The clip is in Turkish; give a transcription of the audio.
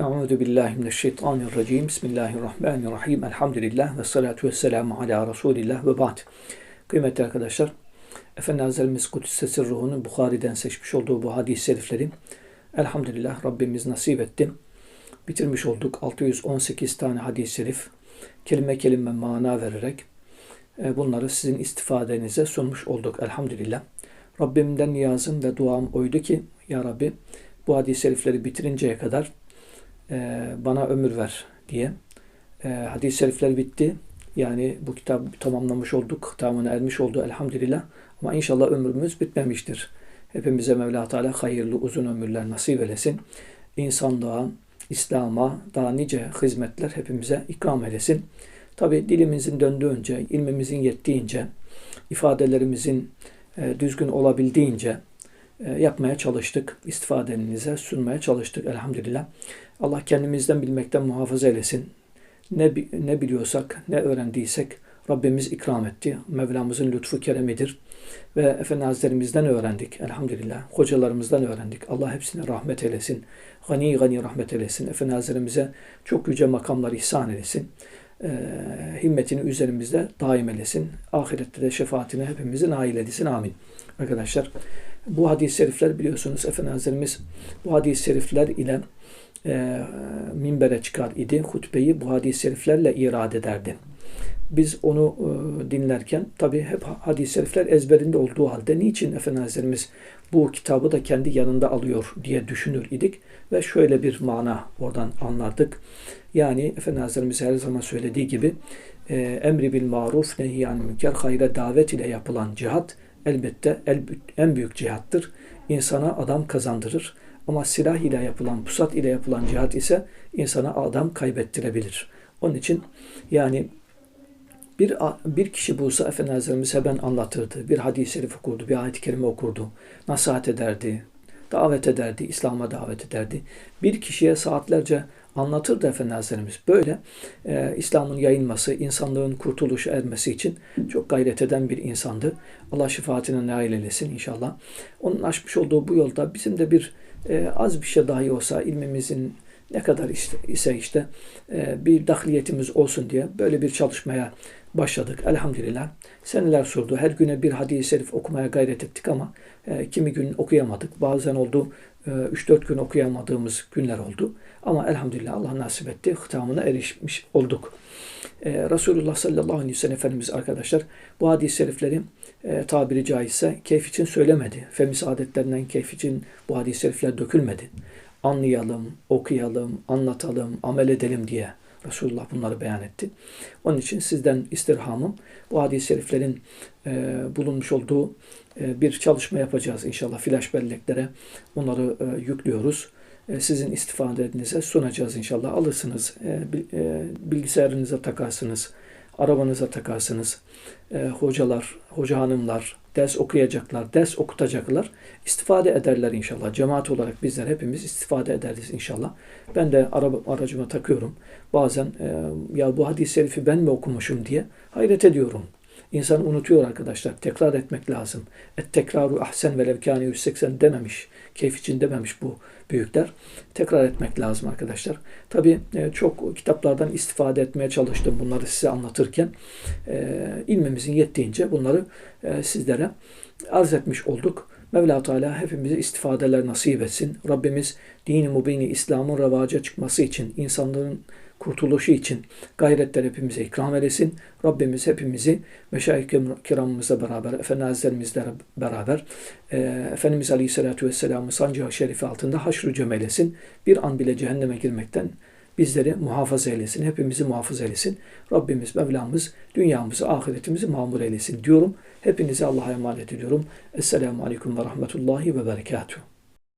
Euzu billahi mineşşeytanirracim. Bismillahirrahmanirrahim. Elhamdülillah ve salatu vesselamu ala Resulillah ve ba'd. Kıymetli arkadaşlar, Efendi Hazretlerimiz Kudüs'e sırruhunu Bukhari'den seçmiş olduğu bu hadis-i şerifleri elhamdülillah Rabbimiz nasip etti. Bitirmiş olduk 618 tane hadis-i şerif. Kelime kelime mana vererek e, bunları sizin istifadenize sunmuş olduk elhamdülillah. Rabbimden niyazım ve duam oydu ki Ya Rabbi bu hadis-i şerifleri bitirinceye kadar e, bana ömür ver diye. E, hadis-i şerifler bitti. Yani bu kitabı tamamlamış olduk. Tamamına ermiş oldu elhamdülillah. Ama inşallah ömrümüz bitmemiştir. Hepimize Mevla Teala hayırlı uzun ömürler nasip eylesin. İnsanlığa, İslam'a daha nice hizmetler hepimize ikram eylesin. Tabi dilimizin döndüğünce, ilmimizin yettiğince, ifadelerimizin e, düzgün olabildiğince yapmaya çalıştık. İstifadenize sunmaya çalıştık elhamdülillah. Allah kendimizden bilmekten muhafaza eylesin. Ne, ne biliyorsak, ne öğrendiysek Rabbimiz ikram etti. Mevlamızın lütfu keremidir. Ve Efendi öğrendik elhamdülillah. Hocalarımızdan öğrendik. Allah hepsine rahmet eylesin. Gani gani rahmet eylesin. Efendi çok yüce makamlar ihsan eylesin. E, himmetini üzerimizde daim eylesin. Ahirette de şefaatine hepimizi nail eylesin. Amin. Arkadaşlar bu hadis-i şerifler biliyorsunuz Efendi Hazretlerimiz bu hadis-i şerifler ile e, minbere çıkar idi. Hutbeyi bu hadis-i şeriflerle irade ederdi. Biz onu e, dinlerken tabi hep hadis-i şerifler ezberinde olduğu halde niçin Efendi Hazretlerimiz bu kitabı da kendi yanında alıyor diye düşünür idik ve şöyle bir mana oradan anlardık. Yani Efendi Hazretlerimiz her zaman söylediği gibi e, emri bil maruf nehyan münker hayra davet ile yapılan cihat elbette en büyük cihattır. İnsana adam kazandırır. Ama silah ile yapılan, pusat ile yapılan cihat ise insana adam kaybettirebilir. Onun için yani bir, bir kişi bulsa Efendi Hazretlerimiz hemen anlatırdı. Bir hadis-i şerif okurdu, bir ayet-i kerime okurdu. Nasihat ederdi, davet ederdi, İslam'a davet ederdi. Bir kişiye saatlerce anlatırdı Efendi Hazretlerimiz. Böyle e, İslam'ın yayılması, insanlığın kurtuluşu ermesi için çok gayret eden bir insandı. Allah şefaatine nail eylesin inşallah. Onun açmış olduğu bu yolda bizim de bir e, az bir şey dahi olsa ilmimizin ne kadar işte, ise işte e, bir dahliyetimiz olsun diye böyle bir çalışmaya başladık. Elhamdülillah. Seneler sürdü. Her güne bir hadis-i şerif okumaya gayret ettik ama e, kimi gün okuyamadık. Bazen oldu 3-4 e, gün okuyamadığımız günler oldu. Ama elhamdülillah Allah nasip etti. Hıtamına erişmiş olduk. Ee, Resulullah sallallahu aleyhi ve sellem Efendimiz arkadaşlar bu hadis-i şerifleri e, tabiri caizse keyif için söylemedi. Femiz adetlerinden keyif için bu hadis-i şerifler dökülmedi. Anlayalım, okuyalım, anlatalım, amel edelim diye Resulullah bunları beyan etti. Onun için sizden istirhamım bu hadis-i şeriflerin e, bulunmuş olduğu e, bir çalışma yapacağız inşallah. Flash belleklere onları e, yüklüyoruz. E, sizin istifadenize sunacağız inşallah. Alırsınız, e, e, bilgisayarınıza takarsınız, arabanıza takarsınız. Hocalar, hoca hanımlar ders okuyacaklar, ders okutacaklar. istifade ederler inşallah. Cemaat olarak bizler hepimiz istifade ederiz inşallah. Ben de araba, aracıma takıyorum. Bazen ya bu hadis-i şerifi ben mi okumuşum diye hayret ediyorum. İnsan unutuyor arkadaşlar. Tekrar etmek lazım. Et tekraru ahsen ve levkâne 180 dememiş. Keyif için dememiş bu büyükler. Tekrar etmek lazım arkadaşlar. Tabi e, çok kitaplardan istifade etmeye çalıştım bunları size anlatırken. E, ilmimizin yettiğince bunları e, sizlere arz etmiş olduk. Mevla Teala hepimize istifadeler nasip etsin. Rabbimiz dini mubini İslam'ın revaca çıkması için, insanların kurtuluşu için gayretler hepimize ikram eylesin. Rabbimiz hepimizi meşayih kiramımızla beraber, Efendi Hazretlerimizle beraber e, Efendimiz Aleyhisselatü Vesselam'ın sancağı şerifi altında haşru cem eylesin. Bir an bile cehenneme girmekten bizleri muhafaza eylesin. Hepimizi muhafaza eylesin. Rabbimiz, Mevlamız dünyamızı, ahiretimizi mamur eylesin diyorum. Hepinize Allah'a emanet ediyorum. Esselamu Aleyküm ve Rahmetullahi ve Berekatuhu.